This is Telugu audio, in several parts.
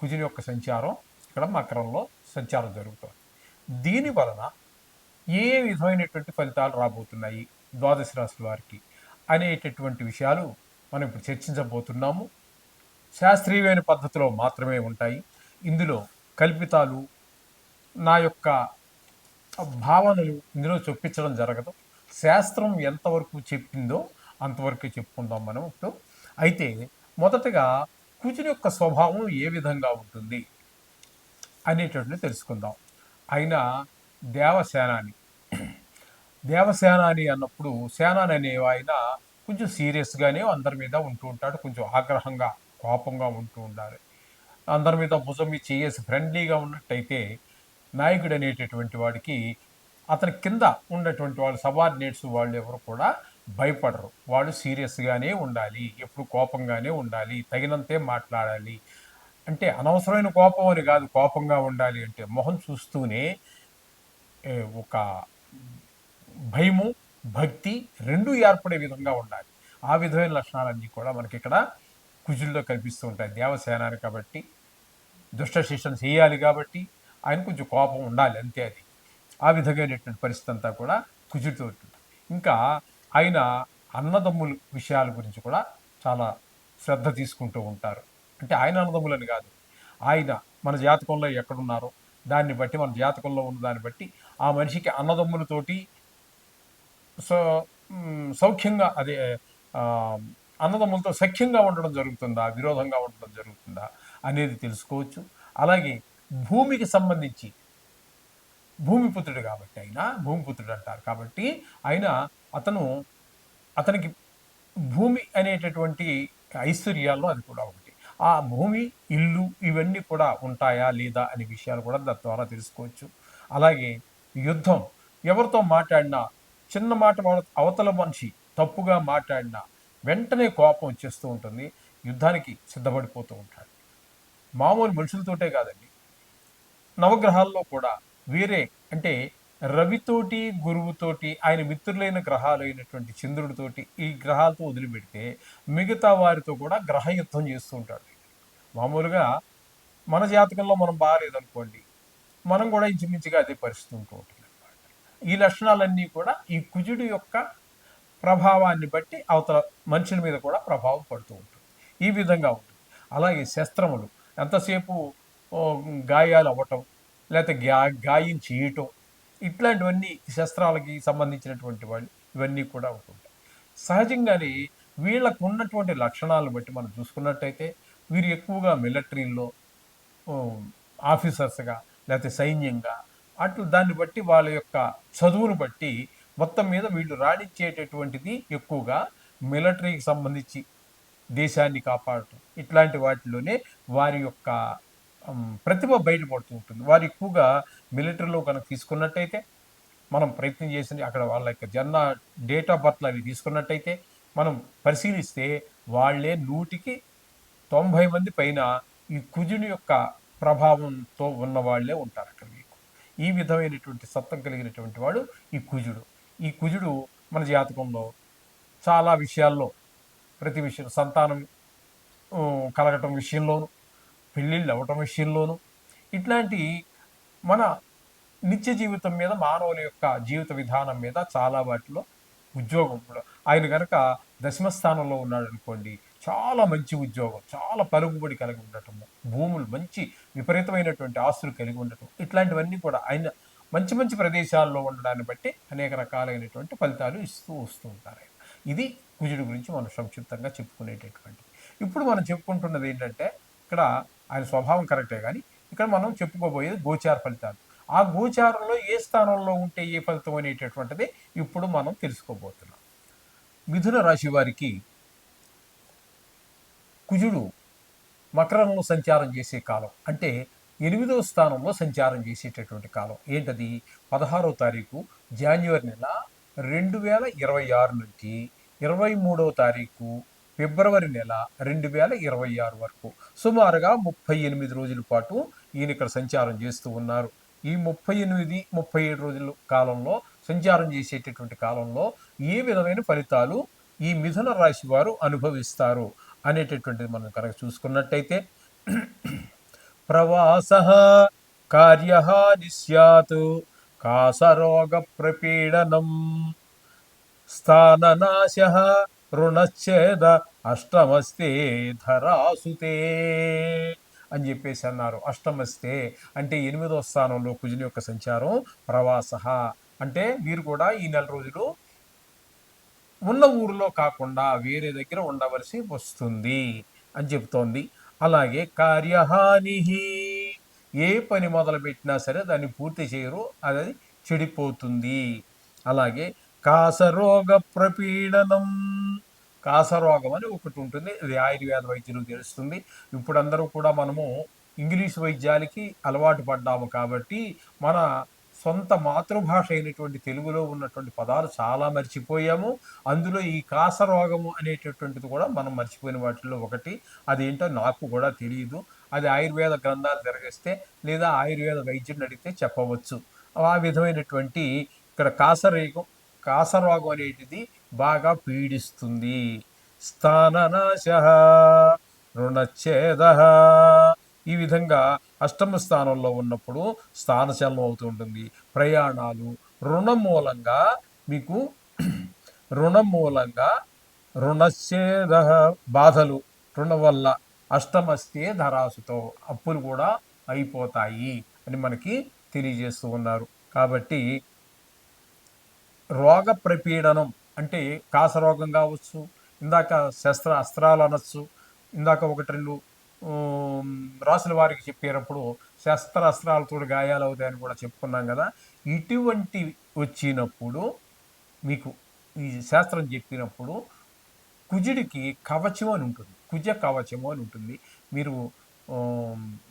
కుజుని యొక్క సంచారం ఇక్కడ మకరంలో సంచారం జరుగుతుంది. దీని వలన ఏ విధమైనటువంటి ఫలితాలు రాబోతున్నాయి ద్వాదశ రాశుల వారికి అనేటటువంటి విషయాలు మనం ఇప్పుడు చర్చించబోతున్నాము. శాస్త్రీయమైన పద్ధతిలో మాత్రమే ఉంటాయి. ఇందులో కల్పితాలు నా యొక్క భావనలు ఇందులో చొప్పించడం జరగదు. శాస్త్రం ఎంతవరకు చెప్పిందో అంతవరకు చెప్పుకుందాం మనం ఇప్పుడు. అయితే మొదటగా కుజుని యొక్క స్వభావం ఏ విధంగా ఉంటుంది అనేటటువంటిది తెలుసుకుందాం. ఆయన దేవసేనాని. దేవసేనాని అన్నప్పుడు సేనాని అనే ఆయన కొంచెం సీరియస్గానే అందరి మీద ఉంటూ ఉంటాడు. కొంచెం ఆగ్రహంగా కోపంగా ఉంటూ ఉండాలి. అందరి మీద భుజం మీద చేసి ఫ్రెండ్లీగా ఉన్నట్టయితే నాయకుడు అనేటటువంటి వాడికి అతని కింద ఉన్నటువంటి వాళ్ళు సబార్డినేట్స్ వాళ్ళు ఎవరు కూడా భయపడరు. వాళ్ళు సీరియస్గానే ఉండాలి. ఎప్పుడు కోపంగానే ఉండాలి. తగినంతే మాట్లాడాలి. అంటే అనవసరమైన కోపం అని కాదు. కోపంగా ఉండాలి అంటే మొహం చూస్తూనే ఒక భయము భక్తి రెండు ఏర్పడే విధంగా ఉండాలి. ఆ విధమైన లక్షణాలన్నీ కూడా మనకి ఇక్కడ కుజుల్లో కనిపిస్తూ ఉంటాయి. దేవసేనాన్ని కాబట్టి దుష్ట శిక్షణ చేయాలి కాబట్టి ఆయన కొంచెం కోపం ఉండాలి. అంతే అది. ఆ విధమైనటువంటి పరిస్థితి అంతా కూడా కుజుడితో ఉంటుంది. ఇంకా ఆయన అన్నదమ్ముల విషయాల గురించి కూడా చాలా శ్రద్ధ తీసుకుంటూ ఉంటారు. అంటే ఆయన అన్నదమ్ములని కాదు. ఆయన మన జాతకంలో ఎక్కడున్నారో దాన్ని బట్టి మన జాతకంలో ఉన్న దాన్ని బట్టి ఆ మనిషికి అన్నదమ్ములతోటి సో సౌఖ్యంగా అదే అన్నదమ్ములతో సఖ్యంగా ఉండడం జరుగుతుందా? విరోధంగా ఉండడం జరుగుతుందా? అనేది తెలుసుకోవచ్చు. అలాగే భూమికి సంబంధించి భూమిపుత్రుడు కాబట్టి ఆయన భూమిపుత్రుడు అంటారు కాబట్టి ఆయన అతను అతనికి భూమి అనేటటువంటి ఐశ్వర్యాల్లో అది కూడా ఒకటి. ఆ భూమి ఇల్లు ఇవన్నీ కూడా ఉంటాయా లేదా అనే విషయాలు కూడా దాని ద్వారా తెలుసుకోవచ్చు. అలాగే యుద్ధం ఎవరితో మాట్లాడినా చిన్న మాట అవతల మనిషి తప్పుగా మాట్లాడినా వెంటనే కోపం వచ్చేస్తూ ఉంటుంది. యుద్ధానికి సిద్ధపడిపోతూ ఉంటాడు. మామూలు మనుషులతోటే కాదండి. నవగ్రహాల్లో కూడా వేరే అంటే రవితోటి గురువుతోటి ఆయన మిత్రులైన గ్రహాలు అయినటువంటి చంద్రుడితోటి ఈ గ్రహాలతో వదిలిపెడితే మిగతా వారితో కూడా గ్రహ యుద్ధం చేస్తూ ఉంటాడు. మామూలుగా మన జాతకంలో మనం బాగాలేదనుకోండి మనం కూడా ఇంచుమించుగా అదే పరిస్థితి ఉంటూ ఉంటుంది ఈ లక్షణాలన్నీ కూడా ఈ కుజుడి యొక్క ప్రభావాన్ని బట్టి అవతల మనుషుల మీద కూడా ప్రభావం పడుతూ ఉంటుంది. ఈ విధంగా ఉంటుంది. అలాగే శస్త్రములు ఎంతసేపు గాయాలు అవ్వటం లేకపోతే గా గాయం చేయటం ఇట్లాంటివన్నీ శస్త్రాలకి సంబంధించినటువంటి వాళ్ళు ఇవన్నీ కూడా ఉంటుంటాయి. సహజంగానే వీళ్ళకు ఉన్నటువంటి లక్షణాలను బట్టి మనం చూసుకున్నట్టయితే వీరు ఎక్కువగా మిలిటరీలో ఆఫీసర్స్గా లేకపోతే సైన్యంగా అట్లు దాన్ని బట్టి వాళ్ళ యొక్క చదువును బట్టి మొత్తం మీద వీళ్ళు రాణించేటటువంటిది ఎక్కువగా మిలిటరీకి సంబంధించి దేశాన్ని కాపాడటం. ఇట్లాంటి వాటిలోనే వారి యొక్క ప్రతిభ బయటపడుతూ ఉంటుంది. వారు ఎక్కువగా మిలిటరీలో కనుక తీసుకున్నట్టయితే మనం ప్రయత్నం చేసి అక్కడ వాళ్ళ యొక్క జన్న డేట్ ఆఫ్ బర్త్లు అవి తీసుకున్నట్టయితే మనం పరిశీలిస్తే వాళ్ళే నూటికి తొంభై మంది పైన ఈ కుజుని యొక్క ప్రభావంతో ఉన్న వాళ్ళే ఉంటారు అక్కడ మీకు. ఈ విధమైనటువంటి సత్తం కలిగినటువంటి వాడు ఈ కుజుడు. ఈ కుజుడు మన జాతకంలో చాలా విషయాల్లో ప్రతి విషయం సంతానం కలగటం విషయంలోనూ పెళ్ళిళ్ళు అవ్వటం విషయంలోనూ ఇట్లాంటి మన నిత్య జీవితం మీద మానవుల యొక్క జీవిత విధానం మీద చాలా వాటిలో ఉద్యోగం కూడా. ఆయన కనుక దశమ స్థానంలో ఉన్నాడు అనుకోండి చాలా మంచి ఉద్యోగం చాలా పలుకుబడి కలిగి ఉండటము భూములు మంచి విపరీతమైనటువంటి ఆస్తులు కలిగి ఉండటం ఇట్లాంటివన్నీ కూడా ఆయన మంచి మంచి ప్రదేశాల్లో ఉండడాన్ని బట్టి అనేక రకాలైనటువంటి ఫలితాలు ఇస్తూ వస్తూ ఉంటారు ఆయన. ఇది కుజుడి గురించి మనం సంక్షిప్తంగా చెప్పుకునేటటువంటిది. ఇప్పుడు మనం చెప్పుకుంటున్నది ఏంటంటే ఇక్కడ ఆయన స్వభావం కరెక్టే కానీ ఇక్కడ మనం చెప్పుకోబోయేది గోచార ఫలితాలు. ఆ గోచారంలో ఏ స్థానంలో ఉంటే ఏ ఫలితం అనేటటువంటిది ఇప్పుడు మనం తెలుసుకోబోతున్నాం. మిథున రాశి వారికి కుజుడు మకరంలో సంచారం చేసే కాలం అంటే ఎనిమిదవ స్థానంలో సంచారం చేసేటటువంటి కాలం. ఏంటది? పదహారవ తారీఖు జాన్యువరి నెల రెండు వేల ఇరవై ఆరు నుంచి ఇరవై మూడవ తారీఖు ఫిబ్రవరి నెల రెండు వేల ఇరవై ఆరు వరకు. సుమారుగా ముప్పై ఎనిమిది రోజుల పాటు ఈయన ఇక్కడ సంచారం చేస్తూ ఉన్నారు. ఈ ముప్పై ఎనిమిది ముప్పై ఏడు రోజుల కాలంలో సంచారం చేసేటటువంటి కాలంలో ఏ విధమైన ఫలితాలు ఈ మిథున రాశి వారు అనుభవిస్తారు అనేటటువంటిది మనం కనుక చూసుకున్నట్టయితే ప్రవాస కార్యహాని స్యాత్ కాసరోగ ప్రపీడనం స్థాననాశ రుణచ్ఛేద అష్టమస్తే ధరాసుతే అని చెప్పేసి అన్నారు. అష్టమస్తే అంటే ఎనిమిదో స్థానంలో కుజుని యొక్క సంచారం ప్రవాస. అంటే వీరు కూడా ఈ నెల రోజులు ఉన్న ఊరిలో కాకుండా వేరే దగ్గర ఉండవలసి వస్తుంది అని చెప్తోంది అలాగే కార్యహాని ఏ పని మొదలుపెట్టినా సరే దాన్ని పూర్తి చేయరు అది చెడిపోతుంది. అలాగే కాసరోగ ప్రపీడనం కాసరోగం అని ఒకటి ఉంటుంది. అది ఆయుర్వేద వైద్యులు తెలుస్తుంది. ఇప్పుడు అందరూ కూడా మనము ఇంగ్లీష్ వైద్యాలకి అలవాటు పడ్డాము కాబట్టి మన సొంత మాతృభాష అయినటువంటి తెలుగులో ఉన్నటువంటి పదాలు చాలా మర్చిపోయాము. అందులో ఈ కాసరోగము అనేటటువంటిది కూడా మనం మర్చిపోయిన వాటిల్లో ఒకటి. అదేంటో నాకు కూడా తెలియదు అది ఆయుర్వేద గ్రంథాలు తిరగేస్తే లేదా ఆయుర్వేద వైద్యుడిని అడిగితే చెప్పవచ్చు. ఆ విధమైనటువంటి ఇక్కడ కాసరేగం కాసరోగం అనేటిది బాగా పీడిస్తుంది. స్థాననాశ రుణఛేద. ఈ విధంగా అష్టమ స్థానంలో ఉన్నప్పుడు స్థానచలనం అవుతూ ఉంటుంది. ప్రయాణాలు రుణం మూలంగా మీకు రుణం మూలంగా రుణఛేద బాధలు రుణం వల్ల అష్టమస్తే ధరాసుతో అప్పులు కూడా అయిపోతాయి అని మనకి తెలియజేస్తూ ఉన్నారు. కాబట్టి రోగ ప్రపీడనం అంటే కాసరోగం కావచ్చు ఇందాక శస్త్ర అస్త్రాలు అనొచ్చు ఇందాక ఒకటి రెండు రాసుల వారికి చెప్పేటప్పుడు శస్త్ర అస్త్రాలతో గాయాలు అవుతాయని కూడా చెప్పుకున్నాం కదా. ఇటువంటి వచ్చినప్పుడు మీకు ఈ శాస్త్రం చెప్పినప్పుడు కుజుడికి కవచం అని ఉంటుంది. కుజ కవచము అని ఉంటుంది. మీరు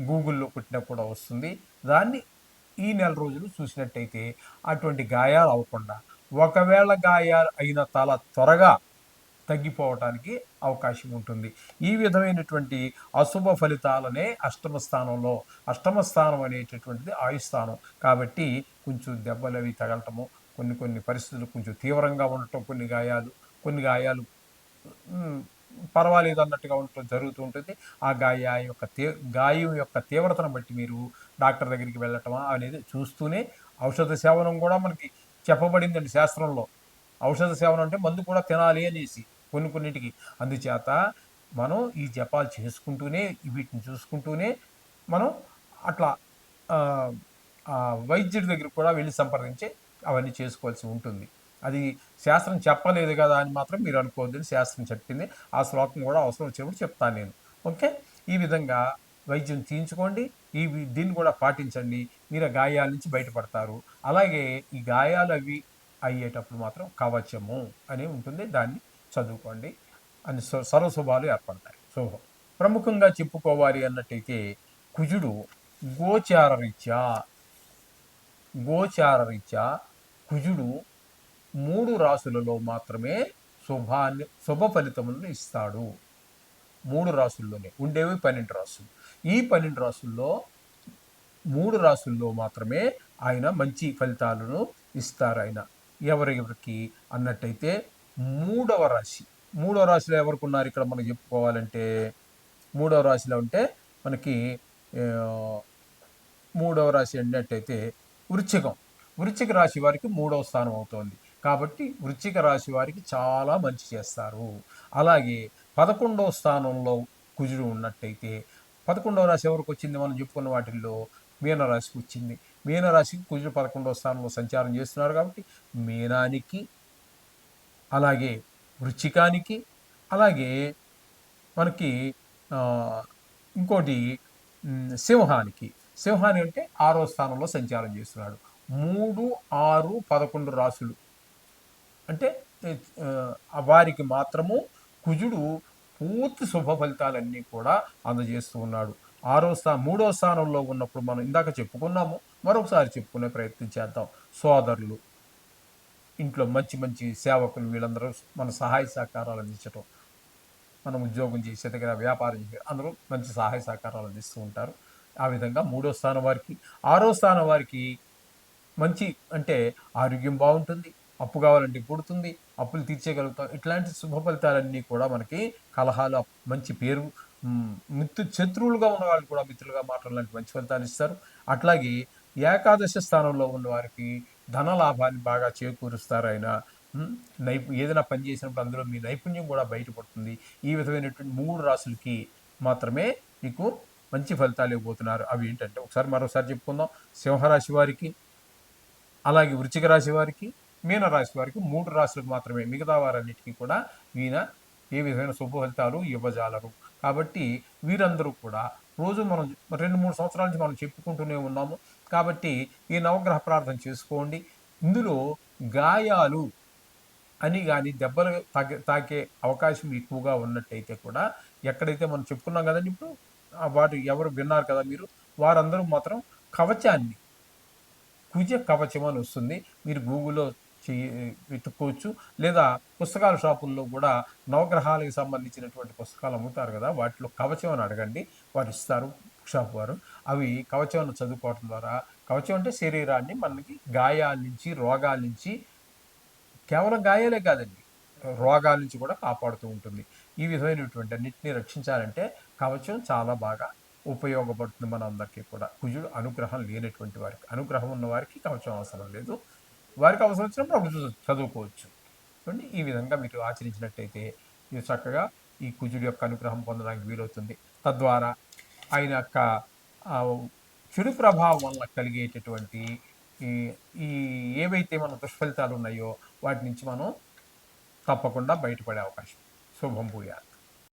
గూగుల్లో కొట్టినా కూడా వస్తుంది. దాన్ని ఈ నెల రోజులు చూసినట్టయితే అటువంటి గాయాలు అవ్వకుండా ఒకవేళ గాయాలు అయిన తల త్వరగా తగ్గిపోవటానికి అవకాశం ఉంటుంది. ఈ విధమైనటువంటి అశుభ ఫలితాలనే అష్టమ స్థానంలో అష్టమ స్థానం అనేటటువంటిది ఆయుస్థానం. కాబట్టి కొంచెం దెబ్బలు అవి తగలటము కొన్ని కొన్ని పరిస్థితులు కొంచెం తీవ్రంగా ఉండటం కొన్ని గాయాలు కొన్ని గాయాలు పర్వాలేదు అన్నట్టుగా ఉండటం జరుగుతూ ఉంటుంది. ఆ గాయ యొక్క తీ గాయం యొక్క తీవ్రతను బట్టి మీరు డాక్టర్ దగ్గరికి వెళ్ళటమా అనేది చూస్తూనే ఔషధ సేవనం కూడా మనకి చెప్పబడిందండి శాస్త్రంలో. ఔషధ సేవనం అంటే మందు కూడా తినాలి అనేసి కొన్ని కొన్నింటికి. అందుచేత మనం ఈ జపాలు చేసుకుంటూనే వీటిని చూసుకుంటూనే మనం అట్లా వైద్యుడి దగ్గర కూడా వెళ్ళి సంప్రదించి అవన్నీ చేసుకోవాల్సి ఉంటుంది. అది శాస్త్రం చెప్పలేదు కదా అని మాత్రం మీరు అనుకోవద్దని శాస్త్రం చెప్పింది. ఆ శ్లోకం కూడా అవసరం వచ్చినప్పుడు చెప్తాను నేను. ఓకే? ఈ విధంగా వైద్యం తీయించుకోండి. ఈ దీన్ని కూడా పాటించండి. మీరు గాయాల నుంచి బయటపడతారు. అలాగే ఈ గాయాలు అవి అయ్యేటప్పుడు మాత్రం కవచము అని ఉంటుంది. దాన్ని చదువుకోండి. అని సర్వశుభాలు ఏర్పడతాయి. శుభం. ప్రముఖంగా చెప్పుకోవాలి అన్నట్టయితే కుజుడు గోచారరీత్యా గోచారరీత్యా కుజుడు మూడు రాసులలో మాత్రమే శుభాన్ని శుభ ఫలితములను ఇస్తాడు. మూడు రాసుల్లోనే. ఉండేవి పన్నెండు రాసులు. ఈ పన్నెండు రాసుల్లో మూడు రాసుల్లో మాత్రమే ఆయన మంచి ఫలితాలను ఇస్తారు ఆయన. ఎవరెవరికి? అన్నట్టయితే మూడవ రాశి. మూడవ రాశిలో ఎవరికి ఉన్నారు ఇక్కడ మనం చెప్పుకోవాలంటే మూడవ రాశిలో ఉంటే మనకి మూడవ రాశి అన్నట్టయితే వృచ్చికం. వృచ్చిక రాశి వారికి మూడవ స్థానం అవుతోంది. కాబట్టి వృచ్చిక రాశి వారికి చాలా మంచి చేస్తారు. అలాగే పదకొండవ స్థానంలో కుజుడు ఉన్నట్టయితే పదకొండవ రాశి ఎవరికి వచ్చింది? మనం చెప్పుకున్న వాటిల్లో మీనరాశికి వచ్చింది. మీనరాశికి కుజుడు పదకొండవ స్థానంలో సంచారం చేస్తున్నారు కాబట్టి మీనానికి అలాగే వృచ్చికానికి అలాగే మనకి ఇంకోటి సింహానికి. సింహాని అంటే ఆరో స్థానంలో సంచారం చేస్తున్నాడు. మూడు ఆరు పదకొండు రాసులు అంటే వారికి మాత్రము కుజుడు పూర్తి శుభ ఫలితాలన్నీ కూడా అందజేస్తూ ఉన్నాడు. ఆరో స్థా మూడో స్థానంలో ఉన్నప్పుడు మనం ఇందాక చెప్పుకున్నాము మరొకసారి చెప్పుకునే ప్రయత్నం చేద్దాం. సోదరులు ఇంట్లో మంచి మంచి సేవకులు వీళ్ళందరూ మన సహాయ సహకారాలు అందించటం మనం ఉద్యోగం చేసే దగ్గర వ్యాపారం చేసే అందరూ మంచి సహాయ సహకారాలు అందిస్తూ ఉంటారు. ఆ విధంగా మూడో స్థానం వారికి ఆరో స్థానం వారికి మంచి అంటే ఆరోగ్యం బాగుంటుంది అప్పు కావాలంటే పుడుతుంది అప్పులు తీర్చేయగలుగుతాం. ఇట్లాంటి శుభ ఫలితాలన్నీ కూడా మనకి కలహాలు మంచి పేరు మిత్తు మిత్రు శత్రువులుగా ఉన్న వాళ్ళు కూడా మిత్రులుగా మాట్లాడాలంటే లాంటి మంచి ఫలితాలు ఇస్తారు. అట్లాగే ఏకాదశ స్థానంలో ఉన్న వారికి ధన లాభాన్ని బాగా చేకూరుస్తారు ఆయన నైపు ఏదైనా పని చేసినప్పుడు అందులో మీ నైపుణ్యం కూడా బయటపడుతుంది. ఈ విధమైనటువంటి మూడు రాసులకి మాత్రమే మీకు మంచి ఫలితాలు ఇవ్వబోతున్నారు. అవి ఏంటంటే ఒకసారి మరోసారి చెప్పుకుందాం. సింహరాశి వారికి అలాగే వృచ్చిక రాశి వారికి మీన రాశి వారికి మూడు రాశులకు మాత్రమే మిగతా వారన్నిటికీ కూడా ఈయన ఏ విధమైన శుభ ఫలితాలు ఇవ్వజాలరు. కాబట్టి వీరందరూ కూడా రోజు మనం రెండు మూడు సంవత్సరాల నుంచి మనం చెప్పుకుంటూనే ఉన్నాము. కాబట్టి ఈ నవగ్రహ ప్రార్థన చేసుకోండి. ఇందులో గాయాలు అని కానీ దెబ్బలు తాకే తాకే అవకాశం ఎక్కువగా ఉన్నట్టయితే కూడా ఎక్కడైతే మనం చెప్పుకున్నాం కదండి ఇప్పుడు వాటి ఎవరు విన్నారు కదా మీరు వారందరూ మాత్రం కవచాన్ని కుజ కవచం అని వస్తుంది. మీరు గూగుల్లో వెతుక్కోవచ్చు లేదా పుస్తకాల షాపుల్లో కూడా నవగ్రహాలకు సంబంధించినటువంటి పుస్తకాలు అమ్ముతారు కదా వాటిలో కవచం అని అడగండి. వారు ఇస్తారు షాప్ వారు. అవి కవచం చదువుకోవటం ద్వారా కవచం అంటే శరీరాన్ని మనకి గాయాల నుంచి రోగాల నుంచి కేవలం గాయాలే కాదండి రోగాల నుంచి కూడా కాపాడుతూ ఉంటుంది. ఈ విధమైనటువంటి అన్నింటినీ రక్షించాలంటే కవచం చాలా బాగా ఉపయోగపడుతుంది మన అందరికీ కూడా. కుజుడు అనుగ్రహం లేనటువంటి వారికి అనుగ్రహం ఉన్న వారికి కవచం అవసరం లేదు. వారికి అవసరం వచ్చినప్పుడు అప్పుడు చదువుకోవచ్చు. చూడండి ఈ విధంగా మీరు ఆచరించినట్టయితే మీరు చక్కగా ఈ కుజుడి యొక్క అనుగ్రహం పొందడానికి వీలవుతుంది. తద్వారా ఆయన యొక్క చెడు ప్రభావం వల్ల కలిగేటటువంటి ఈ ఈ ఏవైతే మన దుష్ఫలితాలు ఉన్నాయో వాటి నుంచి మనం తప్పకుండా బయటపడే అవకాశం. శుభం పూయాలి